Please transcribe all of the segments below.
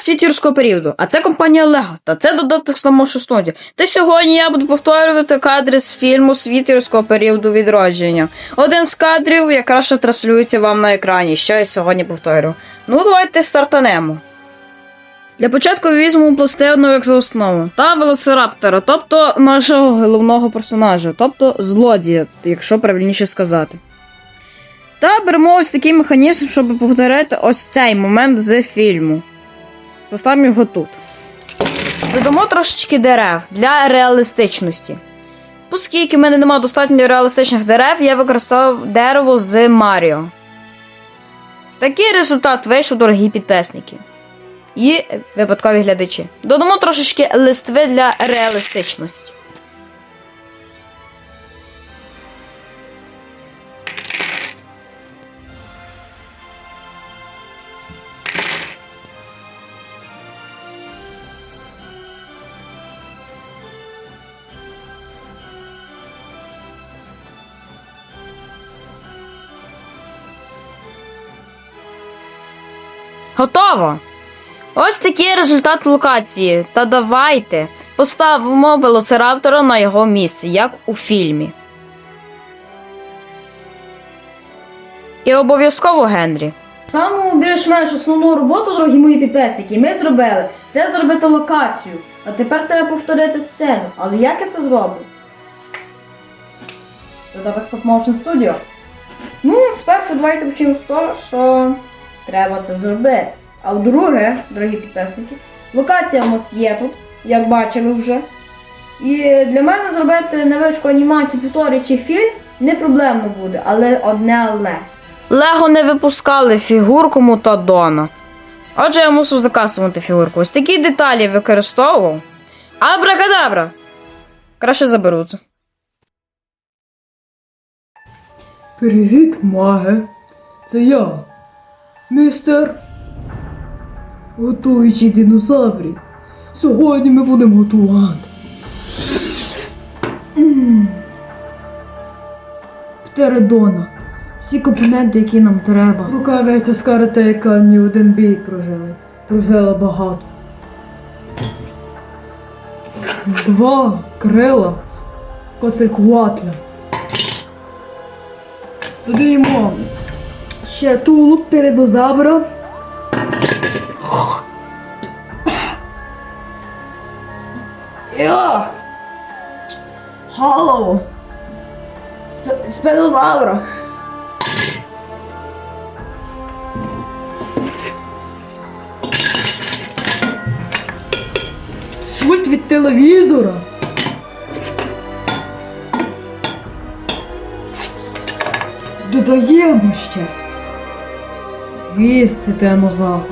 світ юрського періоду, а це компанія Лего, та це додаток самого шостуді. Та сьогодні я буду повторювати кадри з фільму Світ юрського періоду відродження. Один з кадрів якраз транслюється вам на екрані, що я сьогодні повторю. Ну, давайте стартанемо. Для початку візьмемо пластину як за основу та велоцираптора, тобто нашого головного персонажа, тобто злодія, якщо правильніше сказати. Та беремо ось такий механізм, щоб повторити ось цей момент з фільму. Поставимо його тут. Додамо трошечки дерев для реалістичності. Оскільки в мене немає достатньо реалістичних дерев, я використав дерево з Маріо. Такий результат вийшов, дорогі підписники. І випадкові глядачі. Додамо трошечки листви для реалістичності. Готово! Ось такий результат локації. Та давайте поставимо велоцираптора на його місце, як у фільмі. І обов'язково Генрі. Саму більш-менш основну роботу, дорогі мої підписники, ми зробили. Це зробити локацію. А тепер треба повторити сцену. Але як я це зроблю? Додаток Stop Motion Studio. Ну, спершу давайте почнемо з того, що треба це зробити. А вдруге, дорогі підписники, локація у нас є тут, як бачили вже. І для мене зробити невеличку анімацію, повторюючи фільм, не проблемно буде, але одне але. Лего не випускали фігурку Мутадона. Отже, я мусив закасувати фігурку. Ось такі деталі використовував. Абракадабра! Краще заберу це. Привіт, маге. Це я, містер. Готуючий динозаврів. Сьогодні ми будемо готувати. М. Птеродона. Всі компоненти, які нам треба. Рукавиця з карате, яка ні один бій прожила. Прожила багато. Два крила косикуватля. Додаємо ще тулуб птеродозавра. Йо! Голову! Спинозавра! Шульт від телевізора! Додаємо ще свісти динозавра.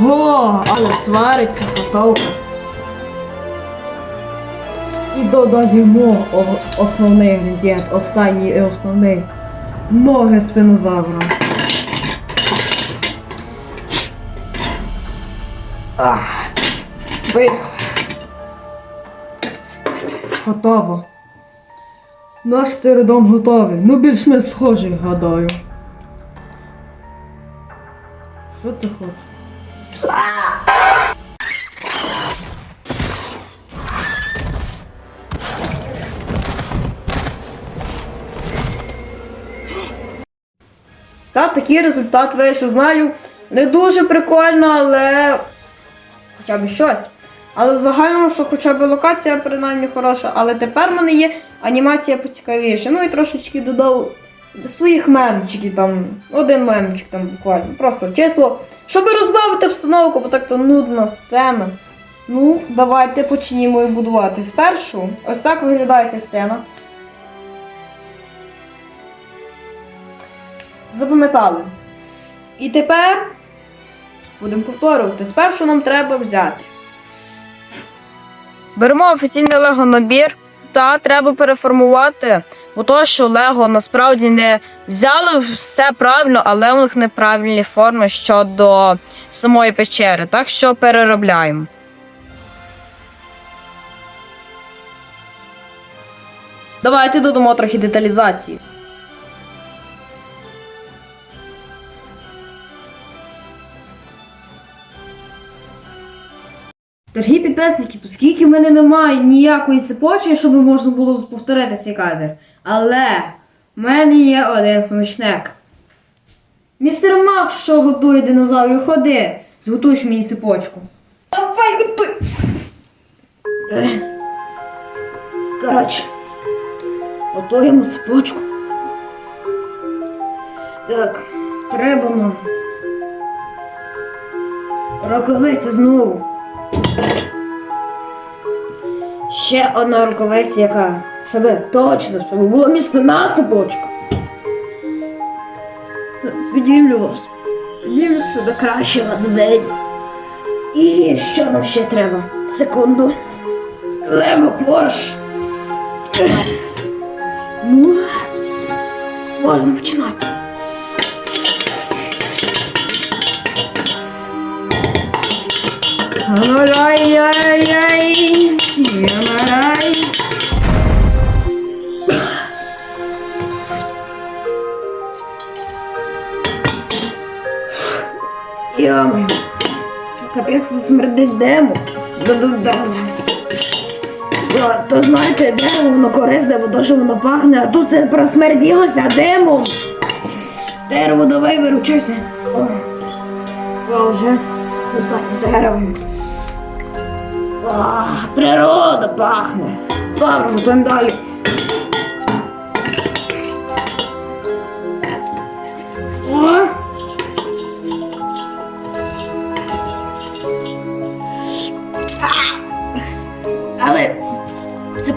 Го, але свариться фотовка. І додаємо основний інгредієнт, останній і основний. Ноги спинозавра. Ах. Готово. Наш птеродом готовий. Ну більш-менш схожий, гадаю. Що ти хочеш? Та такий результат вийшов. Знаю, не дуже прикольно, але хоча б щось. Але в загальному, що хоча б локація принаймні хороша, але тепер в мене є анімація поцікавіша. Ну і трошечки додав своїх мемчиків там. Один мемчик там буквально. Просто число. Щоб розбавити обстановку, бо так то нудна сцена. Ну, давайте почнімо її будувати. Спершу ось так виглядає ця сцена. Запам'ятали. І тепер будемо повторювати. Спершу нам треба взяти. Беремо офіційний Лего набір та треба переформувати. Бо то, що Лего насправді не взяли все правильно, але у них неправильні форми щодо самої печери. Так що переробляємо. Давайте додамо трохи деталізації. Дорогі підписники, оскільки в мене немає ніякої цепочки, щоб можна було повторити цей кадр. Але в мене є один помічник. Містер Макс, що готує динозаврів, ходи. Зготуєш мені цепочку. Давай готуй. Коротше, готуємо цепочку. Так, треба нам. Рукавиця знову. Ще одна рукавиця, яка. Щоб точно, щоб було місце на цепочку. Відділю вас. Відділю сюди краще вас видно. І що нам ще треба? Секунду. Лего Порш. Ну, можна починати. Ай-яй-яй, Йо, капець тут смердить демо. Да-да-да. То знаєте, дерево воно корисне, бо то, що воно пахне, а тут це просмерділося димом. Дерево, давай виручайся. О, О, вже достатньо дерева. Природа пахне. Добре, готуємо далі.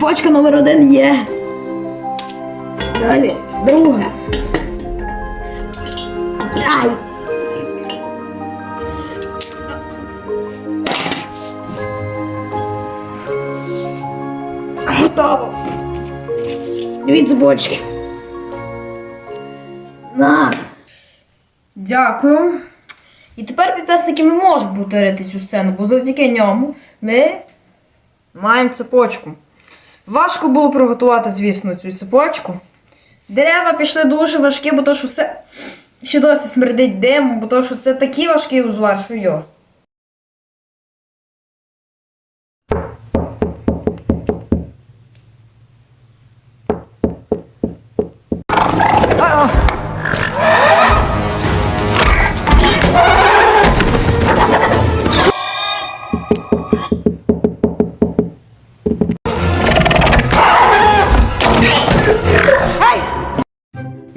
Цепочка номер один є. Далі, друга. Ай! Готово. Дві цепочки. На. Дякую. І тепер підписники ми можемо повторити цю сцену, бо завдяки ньому ми маємо цепочку. Важко було приготувати, звісно, цю цепочку. Дерева пішли дуже важкі, бо то, що все ще досі смердить димом, бо то, що це такий важкий узвар, що йо.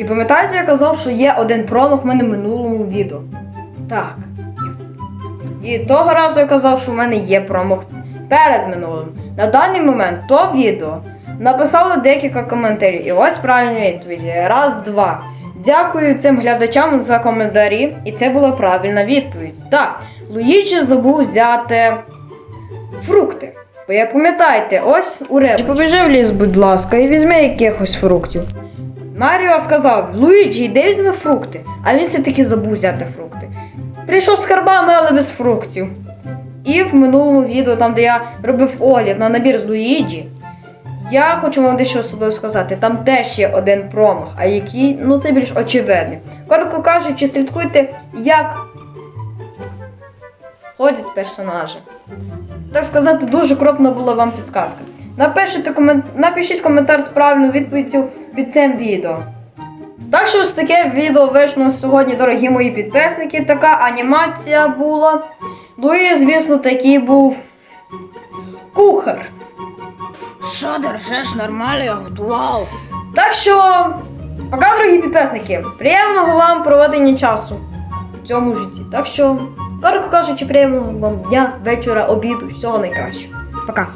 Пам'ятаєте, я казав, що є один промах в мене в минулому відео. Так. І, того разу я казав, що в мене є промах перед минулим. На даний момент то відео написали декілька коментарів. І ось правильні відповіді. Раз, два. Дякую цим глядачам за коментарі. І це була правильна відповідь. Так, Луїджі забув взяти фрукти. Бо як пам'ятаєте, ось у речі. Побіжи в ліс, будь ласка, і візьми якихось фруктів. Маріо сказав: Луїджі, йди візьми фрукти. А він все-таки забув взяти фрукти. Прийшов з карбами, але без фруктів. І в минулому відео, там, де я робив огляд на набір з Луїджі, я хочу вам дещо особливо сказати. Там теж є один промах, а який, ну це більш очевидний. Коротко кажучи, слідкуйте, як ходять персонажі. Так сказати, дуже кропна була вам підсказка. Напишіть, комент... Напишіть коментар з правильною відповіддю під цим відео. Так що ось таке відео вийшло сьогодні, дорогі мої підписники. Така анімація була. Ну і, звісно, такий був кухар. Що держиш, нормально я готував. Так що, пока, дорогі підписники, приємного вам проведення часу в цьому житті. Так що, коротко кажучи, приємного вам дня, вечора, обіду, всього найкращого. Пока.